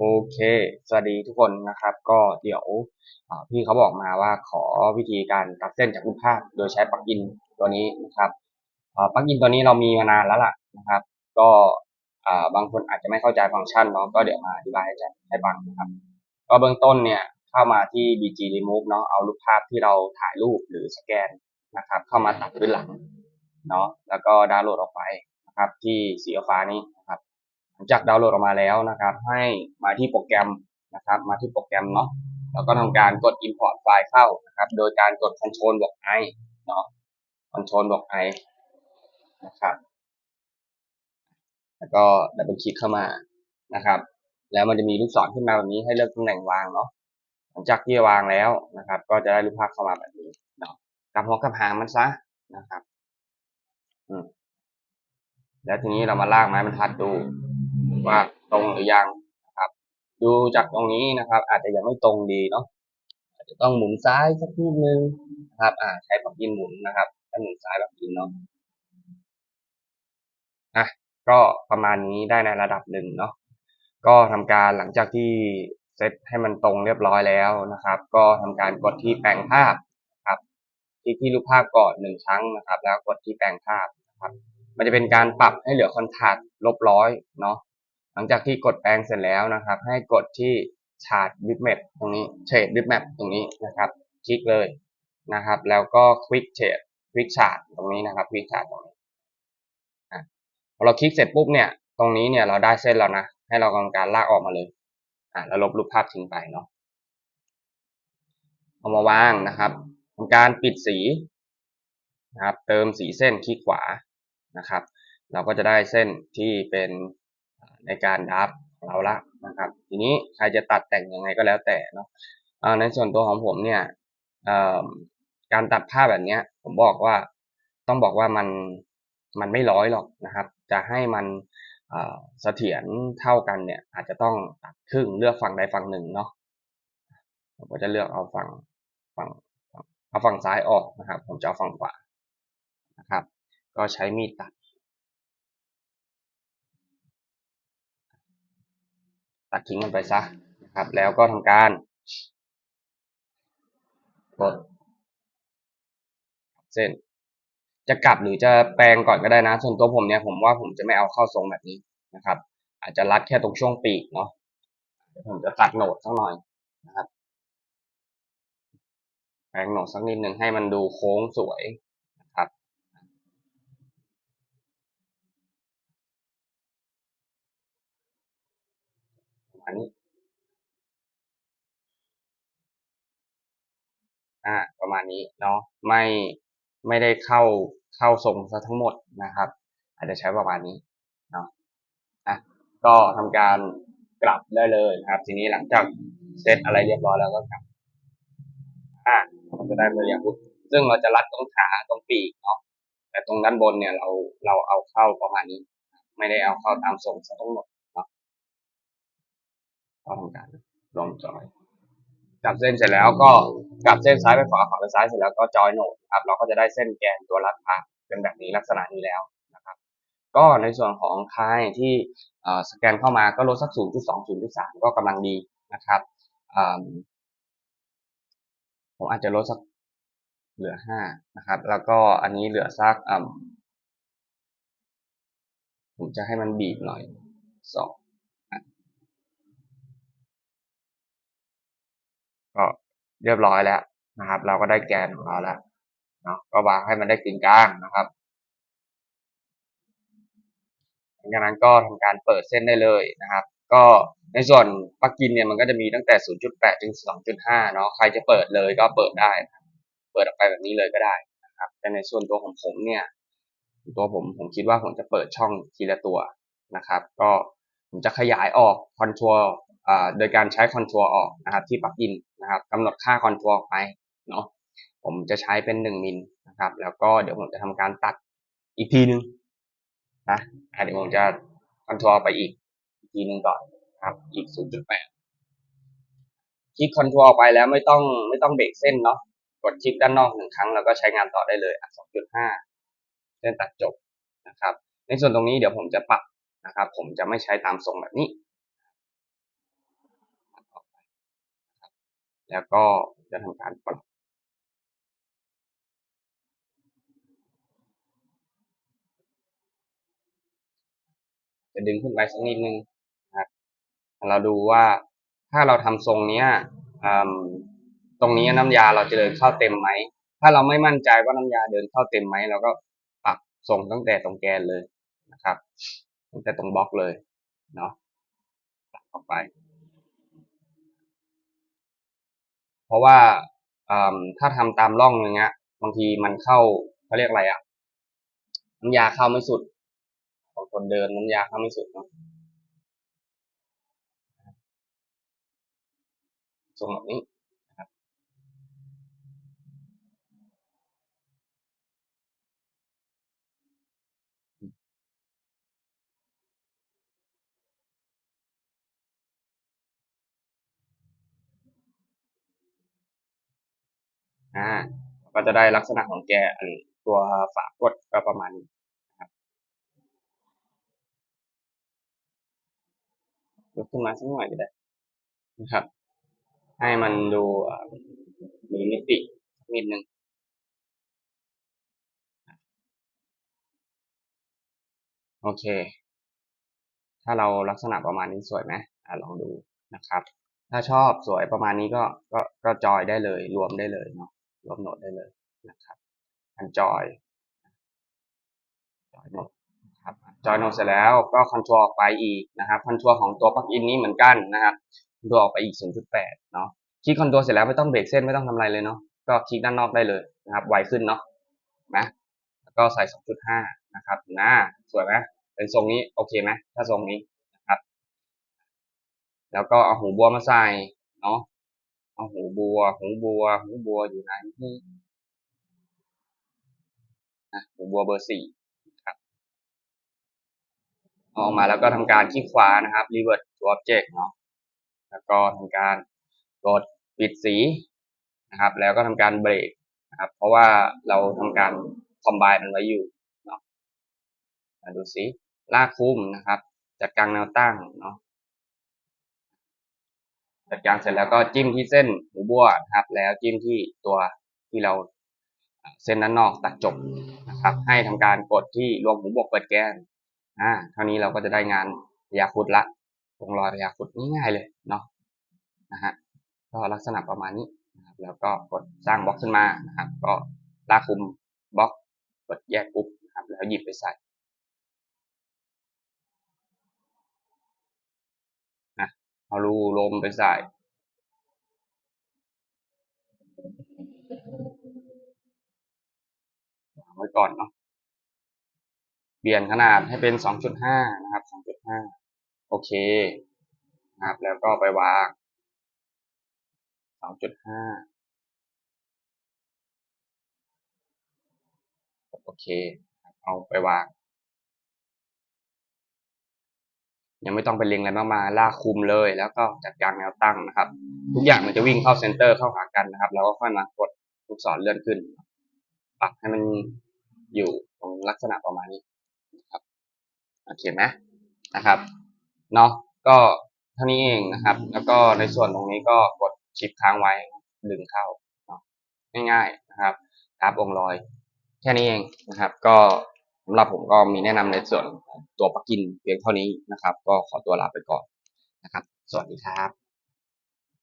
โอเค สวัสดีทุกคนนะครับ ก็เดี๋ยวพี่เขาบอกมาว่าขอวิธีการตัดเส้นจากรูปภาพ โดยใช้ปลั๊กอินตัวนี้นะครับอ่าปลั๊กอินตัวนี้เรามีมานานแล้วล่ะนะครับ ก็บางคนอาจจะไม่เข้าใจฟังก์ชันเนาะก็เดี๋ยวมาอธิบายให้จให้ฟังนะครับ ก็เบื้องต้นเนี่ยเข้ามาที่ BG Remove เนาะเอารูปภาพที่เราถ่ายรูปหรือสแกนนะครับ เข้ามาตัดพื้นหลังเนาะแล้วก็ดาวน์โหลดออกไปนะครับ ที่สีฟ้านี้นะครับ หลังจากดาวน์โหลดออกมาแล้วนะครับ ให้มาที่โปรแกรมนะครับ มาที่โปรแกรมเนาะแล้วก็ทำการกด import ไฟล์เข้านะครับ โดยการกด Ctrl บวก i เนาะ Ctrl บวก i นะครับ แล้วก็ดับเบิลคลิกเข้ามานะครับ แล้วมันจะมีลูกศรขึ้นมาแบบนี้ให้เลือกตำแหน่งวางเนาะหลังจากที่วางแล้วนะครับ ก็จะได้รูปภาพเข้ามาแบบนี้เนาะกลับหัวกลับหางมันซะนะครับ อืมแล้วทีนี้เรามาลากไม้บรรทัดดู ว่าตรงหรือยังนะครับ ดูจากตรงนี้นะครับ อาจจะยังไม่ตรงดีเนาะอาจจะต้องหมุนซ้ายสักนิดนึงนะครับ อ่า ใช้ปรับยินหมุนนะครับใช้หมุนซ้ายแบบยินเนาะอะก็ประมาณนี้ได้ในระดับหนึ่งเนาะก็ทำการหลังจากที่เซตให้มันตรงเรียบร้อยแล้วนะครับ ก็ทำการกดที่แปลงภาพครับคลิกที่รูปภาพก่อนหนึ่งครั้งนะครับ แล้วกดที่แปลงภาพครับมันจะเป็นการปรับให้เหลือคอนทราส์ลบร้อยเนาะ ลังจากที่กดแปลงเสร็จแล้วนะครับ ให้กดที่ชาร์ตบิทแมปตรงนี้เชดบิทแมปตรงนี้นะครับ คลิกเลยนะครับ แล้วก็ควิกเชดควิกชาร์ตตรงนี้นะครับควิกชาร์ตตรงนี้พอเราคลิกเสร็จปุ๊บเนี่ย ตรงนี้เนี่ยเราได้เส้นแล้วนะ ให้เราทำการลากออกมาเลยอะแล้วลบรูปภาพทิ้งไปเนาะเอามาวางนะครับทำการปิดสีนะครับ เติมสีเส้นคลิกขวานะครับ เราก็จะได้เส้นที่เป็น ในการดับของเราละนะครับ ทีนี้ใครจะตัดแต่งยังไงก็แล้วแต่เนาะในส่วนตัวของผมเนี่ยการตัดภาพแบบนี้ผมบอกว่าต้องบอกว่ามันมันไม่ร้อยหรอกนะครับ จะให้มันเสถียรเท่ากันเนี่ย อาจจะต้องตัดครึ่งเลือกฝั่งใดฝั่งหนึ่งเนาะผมก็จะเลือกเอาฝั่งฝั่งเอาฝั่งซ้ายออกนะครับ ผมจะเอาฝั่งขวานะครับ ก็ใช้มีดตัด ตัดทิ้งมันไปซะนะครับ แล้วก็ทำการกดเส้น จะกลับหรือจะแปลงก่อนก็ได้นะ ส่วนตัวผมเนี่ยผมว่าผมจะไม่เอาเข้าทรงแบบนี้นะครับ อาจจะรัดแค่ตรงช่วงปีกเนาะผมจะตัดโหนดสักหน่อยนะครับแปลงโหนดสักนิดหนึ่งให้มันดูโค้งสวยนะครับ ประมาณนี้ อ่า ประมาณนี้เนาะไม่ไม่ได้เข้าเข้าทรงซะทั้งหมดนะครับ อาจจะใช้ประมาณนี้เนาะอะก็ทำการกลับได้เลยนะครับ ทีนี้หลังจากเซตอะไรเรียบร้อยแล้วก็กลับอ่าจะได้มาอย่างพุทซึ่งเราจะรัดตรงขาตรงปีกเนาะแต่ตรงด้านบนเนี่ยเราเราเอาเข้าประมาณนี้ ไม่ได้เอาเข้าตามทรงซะทั้งหมด ต้องกันรวมจอยจับเส้นเสร็จแล้วก็กลับเส้นซ้ายไปขวาขวาไปซ้ายเสร็จแล้วก็จอยโนดครับเราก็จะได้เส้นแกนตัวรัดพักเป็นแบบนี้ลักษณะนี้แล้วนะครับ ก็ในส่วนของค่ายที่สแกนเข้ามาก็ลดสัก 0.2 0.3 ก็กำลังดีนะครับผมอาจจะลดสักเหลือ 5 นะครับ แล้วก็อันนี้เหลือสักผมจะให้มันบีบหน่อย 2 ก็เรียบร้อยแล้วนะครับ เราก็ได้แกนของเราแล้วเนาะก็วางให้มันได้กึ่งกลางนะครับหลังจากนั้นก็ทำการเปิดเส้นได้เลยนะครับ ก็ในส่วนปลั๊กอินเนี่ยมันก็จะมีตั้งแต่ 0.8 ถึง 2.5 เนาะใครจะเปิดเลยก็เปิดได้ เปิดออกไปแบบนี้เลยก็ได้นะครับ แต่ในส่วนตัวของผมเนี่ย ตัวผมผมคิดว่าผมจะเปิดช่องทีละตัวนะครับ ก็ผมจะขยายออกคอนโทรล โดยการใช้คอนทัวร์ออกนะครับที่ปลั๊กอินนะครับกำหนดค่าคอนทัวร์ออกไปเนาะผมจะใช้เป็น 1 มิลนะครับ แล้วก็เดี๋ยวผมจะทำการตัดอีกทีนึงนะเดี๋ยวผมจะคอนทัวร์ไปอีกอีกทีนึงก่อนครับ อีก 0.8คลิกคอนทัวร์ไปแล้วไม่ต้องไม่ต้องเบรกเส้นเนาะกดคลิกด้านนอกหนึ่งครั้งแล้วก็ใช้งานต่อได้เลย2.5เส้นตัดจบนะครับ ในส่วนตรงนี้เดี๋ยวผมจะปรับนะครับ ผมจะไม่ใช้ตามทรงแบบนี้ แล้วก็จะทำการปรับจะดึงขึ้นไปสักนิดนึงนะครับเราดูว่าถ้าเราทำทรงเนี้ยตรงนี้น้ำยาเราจะเดินเข้าเต็มไหม ถ้าเราไม่มั่นใจว่าน้ำยาเดินเข้าเต็มไหมเราก็ปรับทรงตั้งแต่ตรงแกนเลยนะครับ ตั้งแต่ตรงบล็อกเลยเนาะปรับเข้าไป เพราะว่าถ้าทำตามร่องอย่างเงี้ย บางทีมันเข้าเขาเรียกอะไรอะน้ำยาเข้าไม่สุดบางคนเดินน้ำยาเข้าไม่สุดเนาะทรงแบบนี้ อ่าก็จะได้ลักษณะของแกอันตัวฝากดก็ประมาณนี้ยกขึ้นมาสักหน่อยก็ได้นะครับ ให้มันดูมีมิตินิดนึงโอเค ถ้าเราลักษณะประมาณนี้สวยไหมอลองดูนะครับ ถ้าชอบสวยประมาณนี้ก็ก็ก็จอยได้เลย รวมได้เลยเนาะ รวมโหนดได้เลยนะครับอันจอยจอยโหนดนะครับจอยโหนดเสร็จแล้วก็คอนโทรลออกไปอีกนะครับคอนโทรลของตัวปลั๊กอินนี้เหมือนกันนะครับคอนโทรลออกไปอีก 0.8 เนาะคลิกคอนโทรลเสร็จแล้วไม่ต้องเบรกเส้นไม่ต้องทำอะไรเลยเนาะก็คลิกด้านนอกได้เลยนะครับไวขึ้นเนาะนะแล้วก็ใส่ 2.5 นะครับหน้าสวยไหมเป็นทรงนี้โอเคไหมถ้าทรงนี้นะครับ แล้วก็เอาหูบัวมาใส่เนาะ เอาหูบัว หูบัว หูบัวอยู่ไหนนี่นะหูบัวเบอร์สี่ครับเอาออกมาแล้วก็ทำการคลิกขวานะครับ revert to object เนาะแล้วก็ทำการกดปิดสีนะครับ แล้วก็ทำการเบรกนะครับ เพราะว่าเราทำการคอมไบมันไว้อยู่เนาะมาดูสิลากคุ้มนะครับจัดกลางแนวตั้งเนาะ จัดการเสร็จแล้วก็จิ้มที่เส้นหูบัวนะครับ แล้วจิ้มที่ตัวที่เราเส้นด้านนอกตัดจบนะครับ ให้ทำการกดที่รวมหูบวกเปิดแกนอ่าเท่านี้เราก็จะได้งานพยาคุดละวงรอยพยาคุดง่ายๆเลยเนาะนะฮะก็ลักษณะประมาณนี้นะครับแล้วก็กดสร้างบล็อกขึ้นมานะครับ ก็ลากคุมบล็อกกดแยกปุ๊บนะครับแล้วหยิบไปใส่นะ เอารูลมไปใส่ไว้ก่อนเนาะเปลี่ยนขนาดให้เป็น 2.5 นะครับ 2.5 โอเคนะครับแล้วก็ไปวาง 2.5 โอเค เอาไปวาง ยังไม่ต้องไปเล็งอะไรมากมายลากคุมเลย แล้วก็จัดการแนวตั้งนะครับ ทุกอย่างมันจะวิ่งเข้าเซนเตอร์เข้าหากันนะครับแล้วก็ค่อยมากดลูกศรเลื่อนขึ้น ปรับให้มันอยู่ตรงลักษณะประมาณนี้ครับโอเคไหมนะครับเนาะก็เท่านี้เองนะครับ แล้วก็ในส่วนตรงนี้ก็กดชิปค้างไว้ดึงเข้าง่ายๆนะครับกราฟองค์รอย แค่นี้เองนะครับ ก็ สำหรับผมก็มีแนะนำในส่วนตัวปักกินเพียงเท่านี้นะครับ ก็ขอตัวลาไปก่อนนะครับ สวัสดีครับ